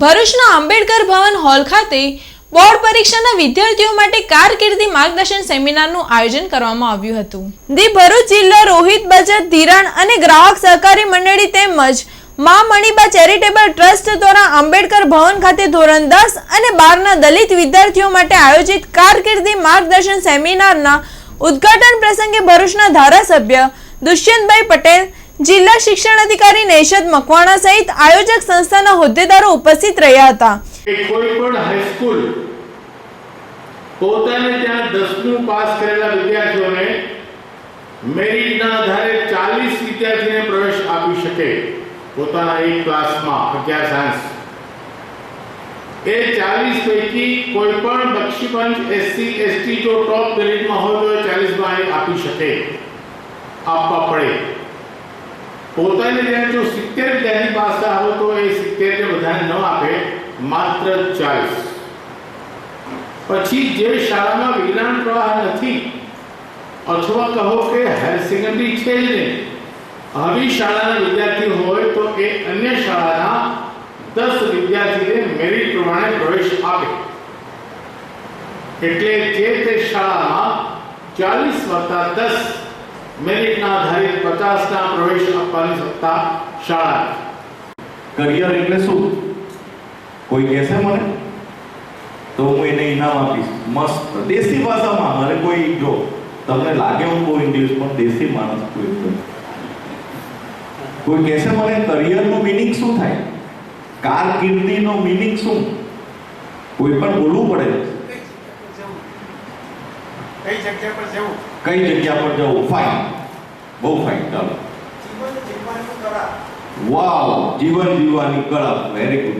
ભરૂચના આંબેડકર ભવન હોલ ખાતે બોર્ડ પરીક્ષાના વિદ્યાર્થીઓ માટે કારકિર્દી માર્ગદર્શન સેમિનારનું આયોજન કરવામાં આવ્યું હતું. દી ભરૂચ જિલ્લા રોહિત બચત ધિરાણ અને ગ્રાહક સહકારી મંડળી તેમજ મા મણિબા ચેરિટેબલ ટ્રસ્ટ દ્વારા આંબેડકર ભવન ખાતે ધોરણ દસ અને બારના દલિત વિદ્યાર્થીઓ માટે આયોજિત કારકિર્દી માર્ગદર્શન સેમિનારના ઉદ્ઘાટન પ્રસંગે ભરૂચના ધારાસભ્ય દુષ્યંતભાઈ પટેલ જિલ્લા શિક્ષણ અધિકારી નૈશદ મકવાણા સહિત આયોજક સંસ્થાના હોદ્દેદારો ઉપસ્થિત રહ્યા હતા. કોઈ પણ હાઈસ્કૂલ પોતાને ત્યાં દસમું પાસ કરેલા વિદ્યાર્થીઓને મેરિટના આધારે ચાલીસ વિદ્યાર્થીને પ્રવેશ આપી શકે પોતાના એક ક્લાસમાં અગિયાર સાયન્સ. એ ચાલીસ પૈકી કોઈ પણ બક્ષીપંચ એસસી એસટી જો ટોપ ગ્રેડમાં હોય તો ચાલીસમાં આપી શકે. આપવા પડે. પોતાને ત્યાં જો સિત્તેર વિદ્યાર્થી પાસ આવે તો એ સિત્તેર ને બધાને ન આપે માત્ર ચાલીસ પછી જે શાળામાં વિજ્ઞાન પ્રવાહ નથી અથવા કહો કે હાયર સેકન્ડરી છે જ નહીં આવી શાળાના વિદ્યાર્થી હોય તો એ અન્ય શાળાના દસ વિદ્યાર્થીને મેરિટ પ્રમાણે પ્રવેશ આપે એટલે જે તે શાળામાં ચાલીસ વત્તા દસ મેરિટના આધારે પચાસના પ્રવેશ આપવાની સત્તા શાળા. કરિયર એટલે શું? કોઈ કહેશે મને? તો હું એને ઇનામ આપીશ. મસ્ત. દેશી ભાષામાં મને કોઈ જો તમને લાગે હું કોઈ ઇંગ્લિશ પણ દેશી માણસ કોઈ એકદમ. કોઈ કહેશે મને કરિયરનો મિનિંગ શું થાય? કારકિર્દીનો મિનિંગ શું? કોઈ પણ બોલવું પડે. કઈ જગ્યા પર જવું કઈ જગ્યા પર જવું ફાઇન બહુ ફાઇન ચાલો જીવન જીવવાનું કરા વાવ જીવન જીવવાની કળા વેરી ગુડ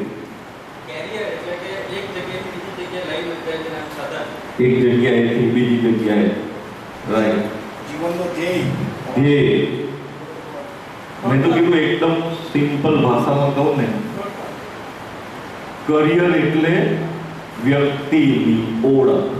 કેરિયર એટલે કે એક જગ્યાએથી બીજી જગ્યાએ લઈ જાય છે આમ સાધન એક જગ્યાએથી બીજી જગ્યાએ રાઈટ જીવનનો ધ્યેય ધ્યેય મેં તો કીધું એકદમ સિમ્પલ ભાષામાં કહું ને કરિયર એટલે વ્યક્તિની ઓળખ